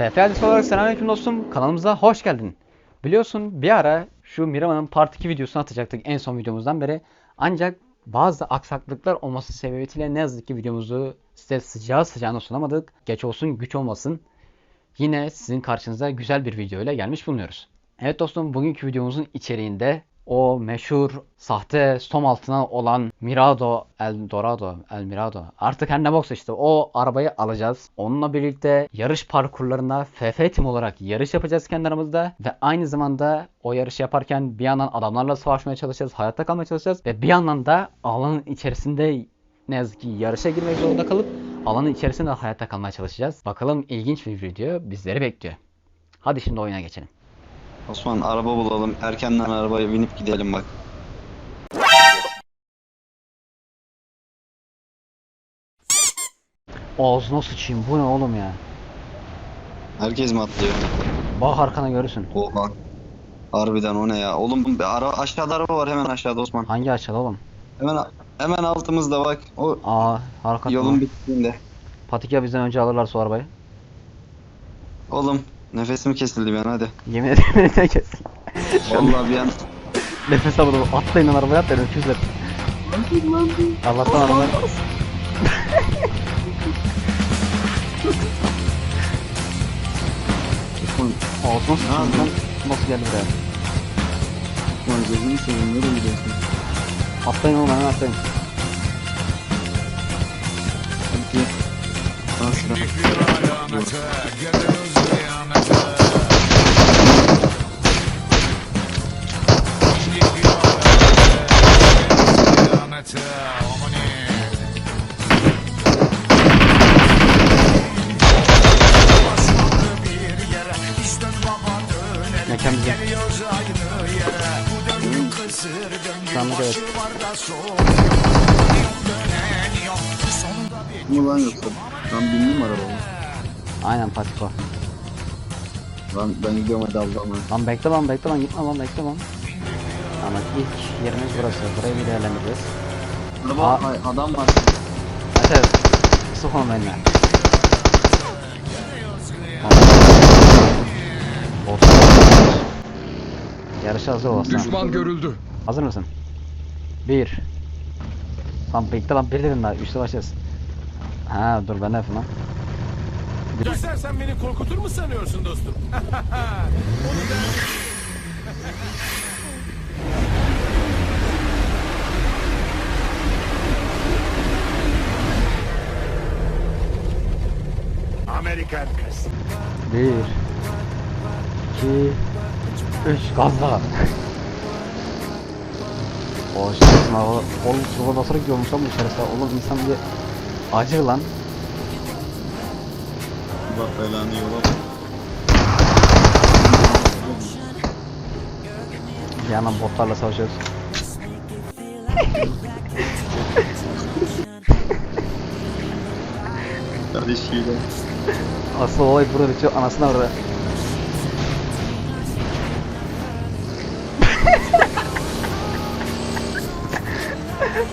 FF adresi olarak selamünaleyküm dostum. Kanalımıza hoş geldin. Biliyorsun bir ara şu Mirama'nın Part 2 videosunu atacaktık en son videomuzdan beri. Ancak bazı aksaklıklar olması sebebiyle ne yazık ki videomuzu size sıcağı sıcağına sunamadık. Geç olsun güç olmasın. Yine sizin karşınıza güzel bir video ile gelmiş bulunuyoruz. Evet dostum bugünkü videomuzun içeriğinde o meşhur sahte stom altına olan Mirado El Dorado El Mirado artık her ne boksa işte o arabayı alacağız. Onunla birlikte yarış parkurlarında FF Team olarak yarış yapacağız kendi aramızda ve aynı zamanda o yarışı yaparken bir yandan adamlarla savaşmaya çalışacağız, hayatta kalmaya çalışacağız ve bir yandan da alanın içerisinde ne yazık ki yarışa girmek zorunda kalıp alanın içerisinde hayatta kalmaya çalışacağız. Bakalım ilginç bir video bizleri bekliyor. Hadi şimdi oyuna geçelim. Osman araba bulalım. Erkenden arabaya binip gidelim bak. Ağzına sıçayım bu ne oğlum ya. Herkes mi atlıyor? Bak arkana görürsün. Oha. Harbiden o ne ya? Oğlum ara, aşağıda araba var hemen aşağıda Osman. Hangi aşağıda oğlum? Hemen hemen altımızda bak. O Aa harika. yolun bittiğinde. Patik ya bizden önce alırlar su arabayı. Oğlum nefesim kesildi ben hadi. Yemin ederim elinden kesin. Vallahi bir an Nefes alalım. Atlayın lan arabaya atlayın öküzler. Allah'tan araba. Osman, Ağzına sıçayım Ne lan. Nasıl geldi buraya? Osman gözünü seveyim nereye gidiyorsun? Atlayın oğlum hemen atlayın. Hadi gel. Al şuraya. Mekan Sandık evet. Bu lan yoksa? Ben bindim arabama. Aynen Patik o. Lan ben gidiyorum hadi Allah'ım. Lan bekle lan bekle lan gitme lan bekle lan. Ama ilk yerimiz burası. Burayı bir değerlendireceğiz. Araba, Aa. ay, adam var. Hadi evet. Sık onu benimle. Yarışa hazır olasın. Düşman görüldü. Hazır mısın? Bir. Lan bekle lan bir dedim daha. Üçte başlayacağız. Ha dur ben de yapayım lan. İstersen beni korkutur mu sanıyorsun dostum? Amerikan kız. Bir. iki, Üç. Gazla. Yapma. o- Oğlum sola basarak gidiyormuş lan bu içerisi. Oğlum insan bir acır lan. Bak belanı yola. Yandan botlarla savaşıyoruz. Kardeşiyle. Asıl olay burada bitiyor. Anasını orada.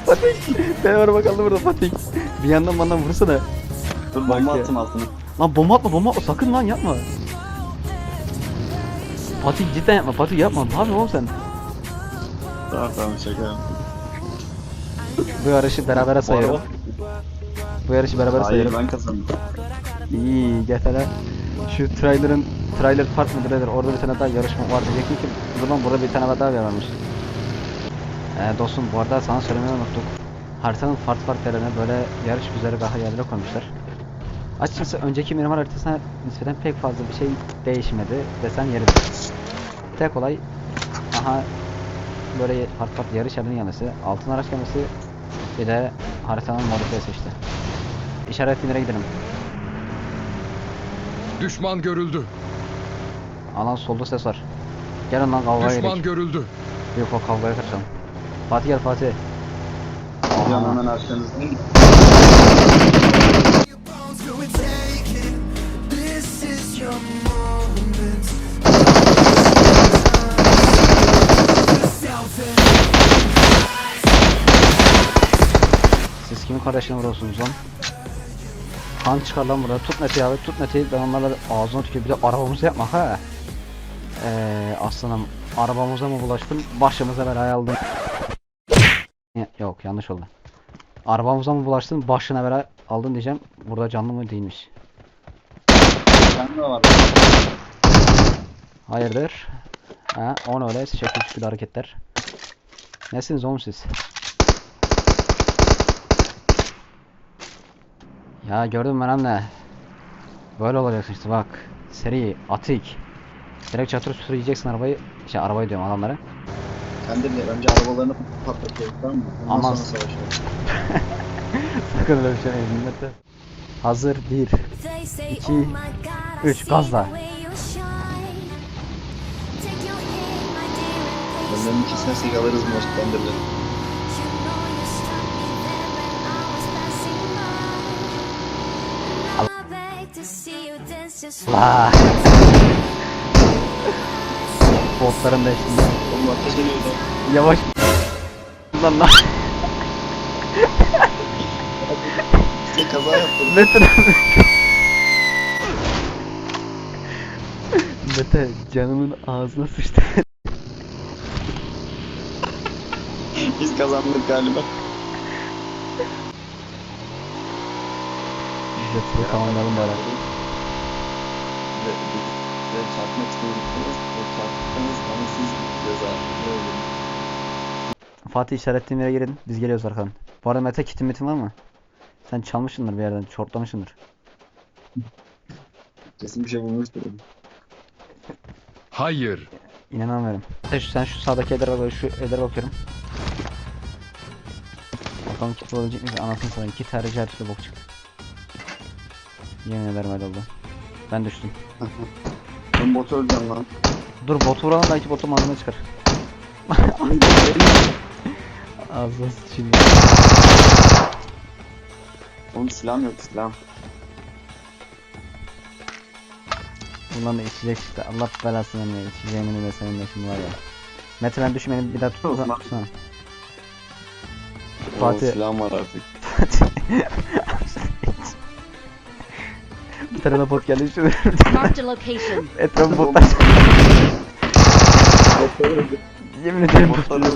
Fatih. Ben var bakalım burada Fatih. Bir yandan bana vursana. Dur Bak bomba ya. attım altına. Lan bomba atma bomba atma sakın lan yapma. Fatih cidden yapma Fatih yapma. Ne yapıyorsun oğlum sen? Tamam tamam şaka yaptım. Bu yarışı berabere sayıyorum. araba- Bu yarışı beraber Hayır sayıyorum. ben kazandım. İyi GTA'da şu trailer'ın trailer park mıdır nedir orada bir tane daha yarışma var diyecektim ki dur lan burada bir tane daha varmış. Ee, dostum bu arada sana söylemeyi unuttuk. Haritanın farklı farklı yerlerine böyle yarış güzergahı yerlere koymuşlar. Açıkçası önceki Miramar haritasına nispeten pek fazla bir şey değişmedi desem yeridir. Tek olay aha böyle farklı farklı yarış yerlerinin gelmesi, altın araç gelmesi bir de haritanın modifiyesi işte. İşaretli nereye gidelim? Düşman görüldü. Alan solda ses var. Gelin lan kavgaya Düşman gidelim. görüldü. Yok o kavgaya karışalım. Fatih gel Fatih. Aha. hemen arkanızdayım. Siz kimin kardeşine vuruyorsunuz lan? kan çıkar lan burada. Tut Mete'yi abi tut Mete'yi. Ben onlarla ağzına tükürüp bir de arabamızı yapma ha. Eee aslanım arabamıza mı bulaştın? Başımıza belaya aldın. Yok yanlış oldu. Arabamıza mı bulaştın? Başına bela aldın diyeceğim. Burada canlı mı değilmiş. De var. Hayırdır? Ha, on öyle şekil şükür hareketler. Nesiniz oğlum siz? Ya gördüm ben anne. Böyle olacaksın işte bak. Seri, atik. Direkt çatır çutur yiyeceksin arabayı. Şey arabayı diyorum adamları. Sen de bir önce arabalarını patlatıyoruz tamam mı? Ondan Aman. sonra savaşıyoruz. Sakın öyle bir şey yapmayın millete. Hazır bir. İki, üç, gazla. Onların ikisine sik alırız most benderleri. La. Botların da şimdi. Oğlum ateş ediyordu. Yavaş. Lan lan. İşte kaza yaptım. Mete Mete canımın ağzına sıçtı. Biz kazandık galiba. Mete tamamlayalım bari. Ve, çarpmak istediniz. Ama siz ceza. Ne oldu? Fatih işaretlediğim yere girin. Biz geliyoruz arkadan. Bu arada Mete kitin mitin var mı? Sen çalmışsındır bir yerden. Çortlamışsındır. Kesin bir şey bulmuştur. Hayır. İnanamıyorum. Sen şu, sen şu sağdaki eder bak. Şu eder bakıyorum. Bakalım kit bulabilecek miyiz? Anasını satayım. Kit harici her türlü bok çıktı. Yemin ederim öyle oldu. Ben düştüm. Ben botu öleceğim lan. Dur botu vuralım belki botu malzeme çıkar. Ağzına sıçayım. Oğlum silahım yok silahım. Bundan da içecek çıktı. Allah belasını vermeye. İçeceğimin de senin de şimdi var ya. Mete ben düşmedim bir daha tut. Olsun. tutsana. Oo, Fatih. silahım var artık. bir tane de bot geldi. Marked a location. etrafı botlar. Yemin ederim. Botları Lan.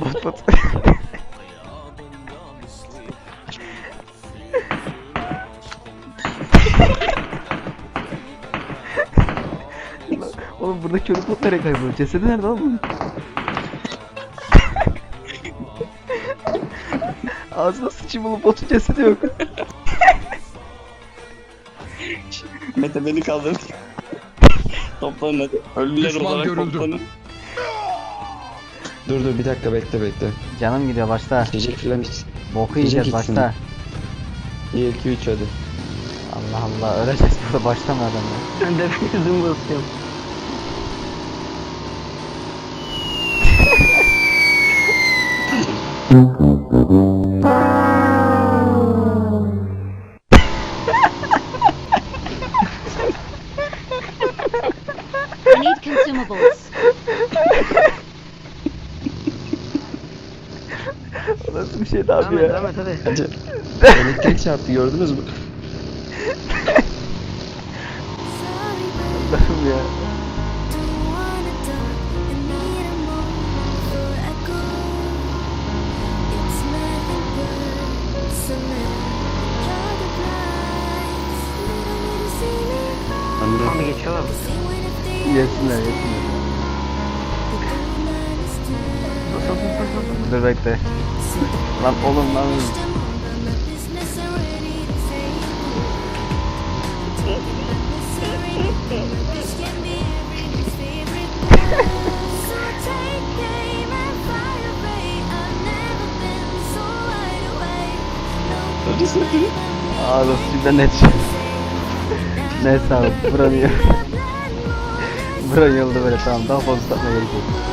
Bot bot. Oğlum burada körü bot nereye kayboldu? Cesedi nerede oğlum? bunun? Ağzına sıçayım oğlum botun cesedi yok. Mete beni kaldır. Toplanın hadi. Ölüler Düşman olarak görüldü. toplanın. Dur dur bir dakika bekle bekle. Canım gidiyor başta. İçecek filan iç. Boku yiyeceğiz gitsin. başta. 1 2 3 hadi. Allah Allah öleceğiz burada başta mı adam ya? Ben de yüzüm basıyorum. Need consumables. O Nasıl bir şey abi ya? Hadi. Elektrik çarptı gördünüz mü? Allah'ım ya. Dur bekle. Lan oğlum lan. Ağzı şimdiden net. Neyse abi buranı yok. Buranın yolda böyle tamam daha fazla satmaya gerek yok.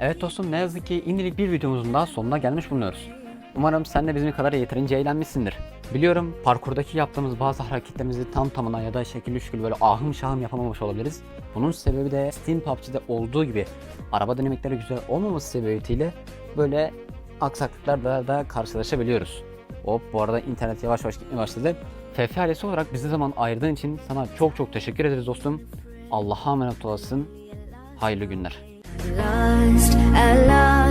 Evet dostum ne yazık ki indilik bir videomuzun daha sonuna gelmiş bulunuyoruz. Umarım sen de bizim kadar yeterince eğlenmişsindir. Biliyorum parkurdaki yaptığımız bazı hareketlerimizi tam tamına ya da şekil şükür böyle ahım şahım yapamamış olabiliriz. Bunun sebebi de Steam PUBG'de olduğu gibi araba dinamikleri güzel olmaması sebebiyle böyle aksaklıklarla da karşılaşabiliyoruz. Hop bu arada internet yavaş yavaş gitmeye başladı. FF ailesi olarak bize zaman ayırdığın için sana çok çok teşekkür ederiz dostum. Allah'a emanet olasın. Hayırlı günler. Lost at last.